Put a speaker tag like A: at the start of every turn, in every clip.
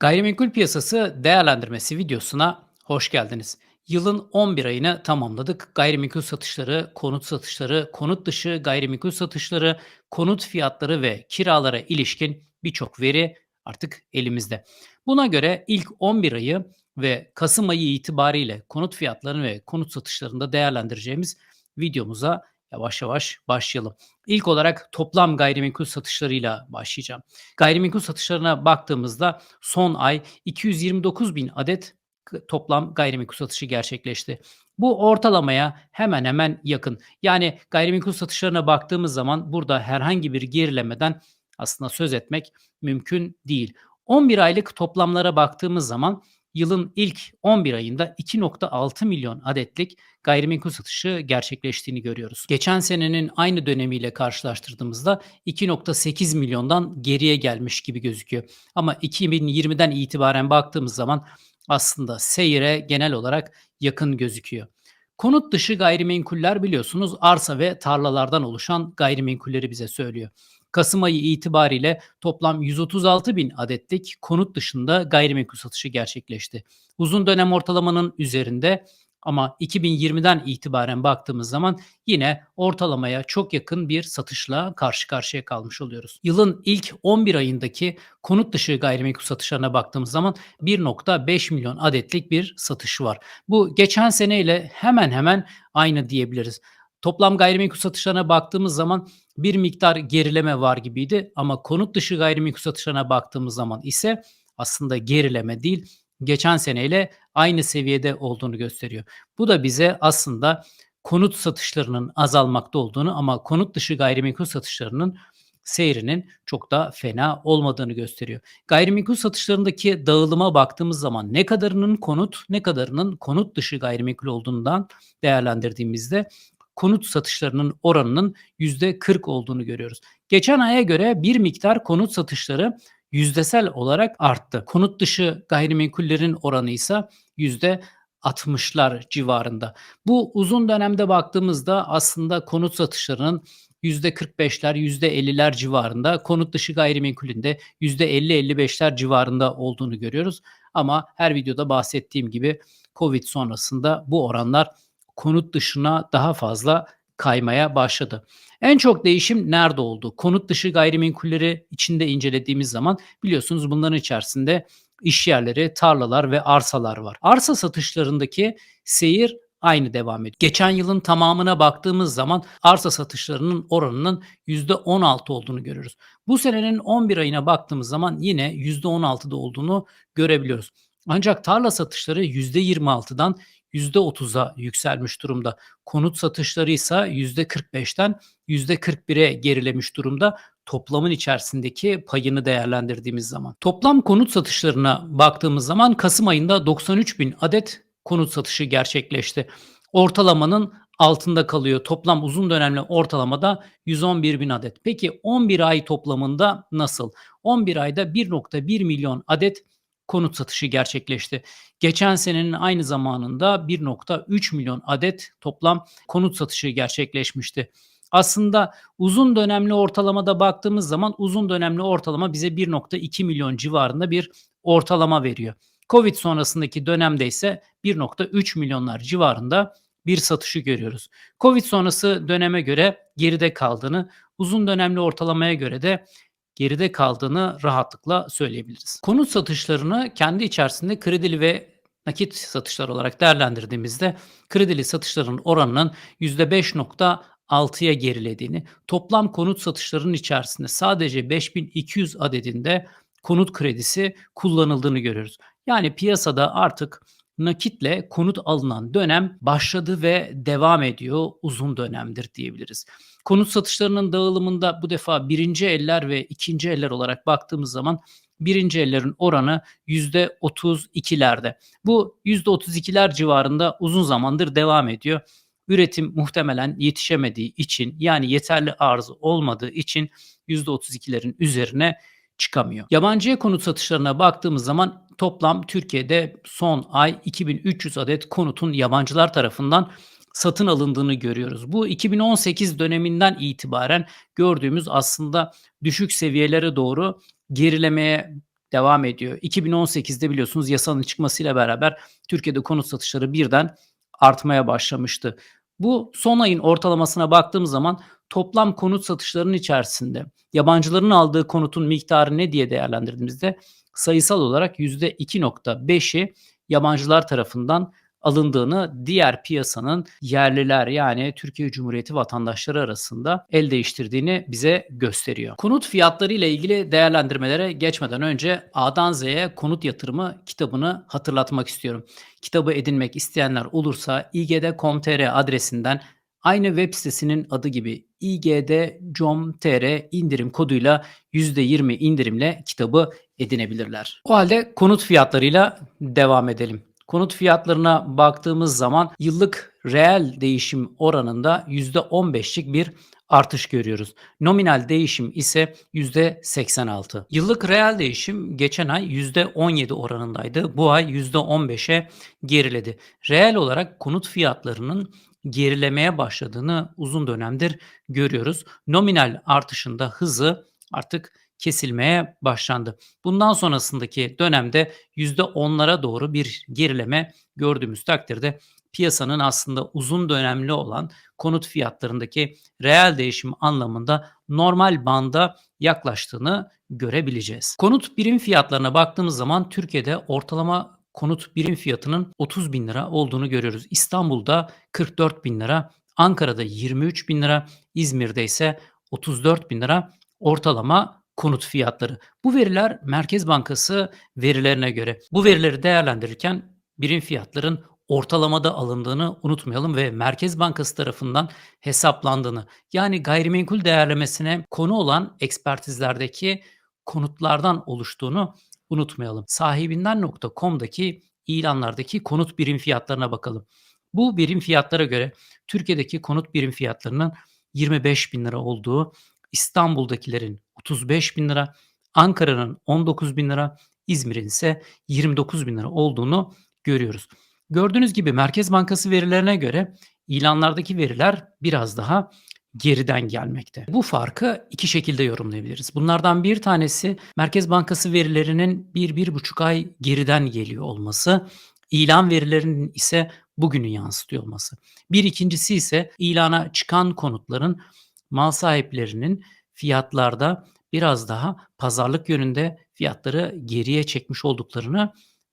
A: Gayrimenkul piyasası değerlendirmesi videosuna hoş geldiniz. Yılın 11 ayını tamamladık. Gayrimenkul satışları, konut satışları, konut dışı gayrimenkul satışları, konut fiyatları ve kiralara ilişkin birçok veri artık elimizde. Buna göre ilk 11 ayı ve Kasım ayı itibariyle konut fiyatlarını ve konut satışlarında değerlendireceğimiz videomuza yavaş yavaş başlayalım. İlk olarak toplam gayrimenkul satışlarıyla başlayacağım. Gayrimenkul satışlarına baktığımızda son ay 229 bin adet toplam gayrimenkul satışı gerçekleşti. Bu ortalamaya hemen hemen yakın. Yani gayrimenkul satışlarına baktığımız zaman burada herhangi bir gerilemeden aslında söz etmek mümkün değil. 11 aylık toplamlara baktığımız zaman yılın ilk 11 ayında 2.6 milyon adetlik gayrimenkul satışı gerçekleştiğini görüyoruz. Geçen senenin aynı dönemiyle karşılaştırdığımızda 2.8 milyondan geriye gelmiş gibi gözüküyor. Ama 2020'den itibaren baktığımız zaman aslında seyre genel olarak yakın gözüküyor. Konut dışı gayrimenkuller biliyorsunuz arsa ve tarlalardan oluşan gayrimenkulleri bize söylüyor. Kasım ayı itibariyle toplam 136 bin adetlik konut dışında gayrimenkul satışı gerçekleşti. Uzun dönem ortalamanın üzerinde ama 2020'den itibaren baktığımız zaman yine ortalamaya çok yakın bir satışla karşı karşıya kalmış oluyoruz. Yılın ilk 11 ayındaki konut dışı gayrimenkul satışlarına baktığımız zaman 1.5 milyon adetlik bir satış var. Bu geçen seneyle hemen hemen aynı diyebiliriz. Toplam gayrimenkul satışlarına baktığımız zaman bir miktar gerileme var gibiydi ama konut dışı gayrimenkul satışlarına baktığımız zaman ise aslında gerileme değil, geçen seneyle aynı seviyede olduğunu gösteriyor. Bu da bize aslında konut satışlarının azalmakta olduğunu ama konut dışı gayrimenkul satışlarının seyrinin çok da fena olmadığını gösteriyor. Gayrimenkul satışlarındaki dağılıma baktığımız zaman ne kadarının konut, ne kadarının konut dışı gayrimenkul olduğundan değerlendirdiğimizde konut satışlarının oranının %40 olduğunu görüyoruz. Geçen aya göre bir miktar konut satışları yüzdesel olarak arttı. Konut dışı gayrimenkullerin oranı ise yüzde 60'lar civarında. Bu uzun dönemde baktığımızda aslında konut satışlarının %45'ler, %50'ler civarında, konut dışı gayrimenkulün de %50-55'ler civarında olduğunu görüyoruz. Ama her videoda bahsettiğim gibi Covid sonrasında bu oranlar konut dışına daha fazla kaymaya başladı. En çok değişim nerede oldu? Konut dışı gayrimenkulleri içinde incelediğimiz zaman biliyorsunuz bunların içerisinde iş yerleri, tarlalar ve arsalar var. Arsa satışlarındaki seyir aynı devam ediyor. Geçen yılın tamamına baktığımız zaman arsa satışlarının oranının %16 olduğunu görüyoruz. Bu senenin 11 ayına baktığımız zaman yine %16'da olduğunu görebiliyoruz. Ancak tarla satışları %26'dan %30'a yükselmiş durumda. Konut satışları ise %45'ten %41'e gerilemiş durumda toplamın içerisindeki payını değerlendirdiğimiz zaman. Toplam konut satışlarına baktığımız zaman Kasım ayında 93 bin adet konut satışı gerçekleşti. Ortalamanın altında kalıyor. Toplam uzun dönemli ortalamada 111 bin adet. Peki 11 ay toplamında nasıl? 11 ayda 1.1 milyon adet konut satışı gerçekleşti. Geçen senenin aynı zamanında 1.3 milyon adet toplam konut satışı gerçekleşmişti. Aslında uzun dönemli ortalamada baktığımız zaman uzun dönemli ortalama bize 1.2 milyon civarında bir ortalama veriyor. Covid sonrasındaki dönemde ise 1.3 milyonlar civarında bir satışı görüyoruz. Covid sonrası döneme göre geride kaldığını, uzun dönemli ortalamaya göre de geride kaldığını rahatlıkla söyleyebiliriz. Konut satışlarını kendi içerisinde kredili ve nakit satışlar olarak değerlendirdiğimizde kredili satışların oranının %5.6'ya gerilediğini, toplam konut satışlarının içerisinde sadece 5200 adedinde konut kredisi kullanıldığını görüyoruz. Yani piyasada artık nakitle konut alınan dönem başladı ve devam ediyor uzun dönemdir diyebiliriz. Konut satışlarının dağılımında bu defa birinci eller ve ikinci eller olarak baktığımız zaman birinci ellerin oranı %32'lerde. Bu %32'ler civarında uzun zamandır devam ediyor. Üretim muhtemelen yetişemediği için yani yeterli arz olmadığı için %32'lerin üzerine çıkamıyor. Yabancıya konut satışlarına baktığımız zaman toplam Türkiye'de son ay 2300 adet konutun yabancılar tarafından satın alındığını görüyoruz. Bu 2018 döneminden itibaren gördüğümüz aslında düşük seviyelere doğru gerilemeye devam ediyor. 2018'de biliyorsunuz yasanın çıkmasıyla beraber Türkiye'de konut satışları birden artmaya başlamıştı. Bu son ayın ortalamasına baktığımız zaman toplam konut satışlarının içerisinde yabancıların aldığı konutun miktarı ne diye değerlendirdiğimizde sayısal olarak %2.5'i yabancılar tarafından alındığını diğer piyasanın yerliler yani Türkiye Cumhuriyeti vatandaşları arasında el değiştirdiğini bize gösteriyor. Konut fiyatları ile ilgili değerlendirmelere geçmeden önce A'dan Z'ye konut yatırımı kitabını hatırlatmak istiyorum. Kitabı edinmek isteyenler olursa igd.com.tr adresinden aynı web sitesinin adı gibi igd.com.tr indirim koduyla %20 indirimle kitabı edinebilirler. O halde konut fiyatlarıyla devam edelim. Konut fiyatlarına baktığımız zaman yıllık reel değişim oranında %15'lik bir artış görüyoruz. Nominal değişim ise %86. Yıllık reel değişim geçen ay %17 oranındaydı. Bu ay %15'e geriledi. Reel olarak konut fiyatlarının gerilemeye başladığını uzun dönemdir görüyoruz. Nominal artışında hızı artık kesilmeye başlandı. Bundan sonrasındaki dönemde %10'lara doğru bir gerileme gördüğümüz takdirde piyasanın aslında uzun dönemli olan konut fiyatlarındaki reel değişim anlamında normal banda yaklaştığını görebileceğiz. Konut birim fiyatlarına baktığımız zaman Türkiye'de ortalama konut birim fiyatının 30 bin lira olduğunu görüyoruz. İstanbul'da 44 bin lira, Ankara'da 23 bin lira, İzmir'de ise 34 bin lira ortalama konut fiyatları. Bu veriler Merkez Bankası verilerine göre. Bu verileri değerlendirirken birim fiyatların ortalamada alındığını unutmayalım ve Merkez Bankası tarafından hesaplandığını yani gayrimenkul değerlemesine konu olan ekspertizlerdeki konutlardan oluştuğunu unutmayalım. Sahibinden.com'daki ilanlardaki konut birim fiyatlarına bakalım. Bu birim fiyatlara göre Türkiye'deki konut birim fiyatlarının 25 bin lira olduğu, İstanbul'dakilerin 35 bin lira, Ankara'nın 19 bin lira, İzmir'in ise 29 bin lira olduğunu görüyoruz. Gördüğünüz gibi Merkez Bankası verilerine göre ilanlardaki veriler biraz daha geriden gelmekte. Bu farkı iki şekilde yorumlayabiliriz. Bunlardan bir tanesi Merkez Bankası verilerinin bir, bir buçuk ay geriden geliyor olması. İlan verilerinin ise bugünü yansıtıyor olması. Bir ikincisi ise ilana çıkan konutların mal sahiplerinin fiyatlarda biraz daha pazarlık yönünde fiyatları geriye çekmiş olduklarını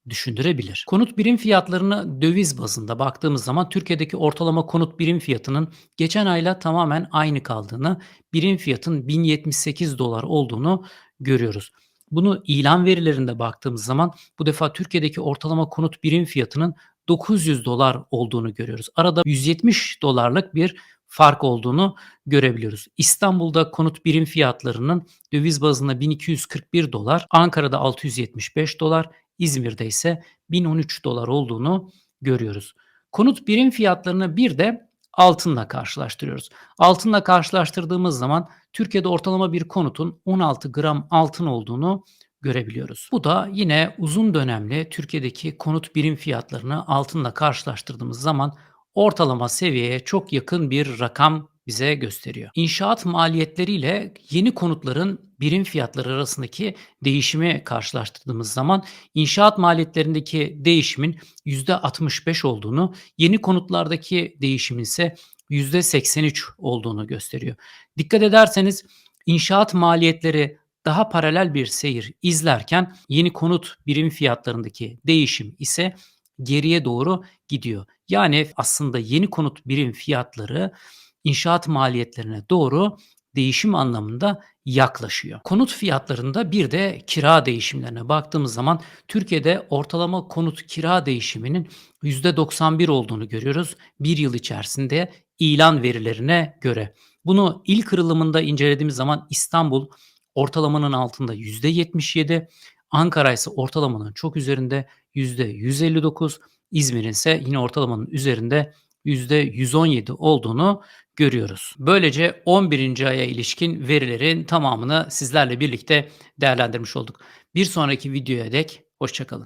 A: düşündürebilir. Konut birim fiyatlarını döviz bazında baktığımız zaman Türkiye'deki ortalama konut birim fiyatının geçen ayla tamamen aynı kaldığını, birim fiyatın 1078 dolar olduğunu görüyoruz. Bunu ilan verilerinde baktığımız zaman bu defa Türkiye'deki ortalama konut birim fiyatının 900 dolar olduğunu görüyoruz. Arada 170 dolarlık bir fark olduğunu görebiliyoruz. İstanbul'da konut birim fiyatlarının döviz bazında 1241 dolar, Ankara'da 675 dolar, İzmir'de ise 1013 dolar olduğunu görüyoruz. Konut birim fiyatlarını bir de altınla karşılaştırıyoruz. Altınla karşılaştırdığımız zaman Türkiye'de ortalama bir konutun 16 gram altın olduğunu görebiliyoruz. Bu da yine uzun dönemli Türkiye'deki konut birim fiyatlarını altınla karşılaştırdığımız zaman ortalama seviyeye çok yakın bir rakam bize gösteriyor. İnşaat maliyetleriyle yeni konutların birim fiyatları arasındaki değişimi karşılaştırdığımız zaman inşaat maliyetlerindeki değişimin %65 olduğunu, yeni konutlardaki değişimin ise %83 olduğunu gösteriyor. Dikkat ederseniz inşaat maliyetleri daha paralel bir seyir izlerken yeni konut birim fiyatlarındaki değişim ise geriye doğru gidiyor. Yani aslında yeni konut birim fiyatları inşaat maliyetlerine doğru değişim anlamında yaklaşıyor. Konut fiyatlarında bir de kira değişimlerine baktığımız zaman Türkiye'de ortalama konut kira değişiminin %91 olduğunu görüyoruz. Bir yıl içerisinde ilan verilerine göre. Bunu il kırılımında incelediğimiz zaman İstanbul ortalamanın altında %77, Ankara ise ortalamanın çok üzerinde %159, İzmir'in ise yine ortalamanın üzerinde %117 olduğunu görüyoruz. Böylece 11. aya ilişkin verilerin tamamını sizlerle birlikte değerlendirmiş olduk. Bir sonraki videoya dek hoşçakalın.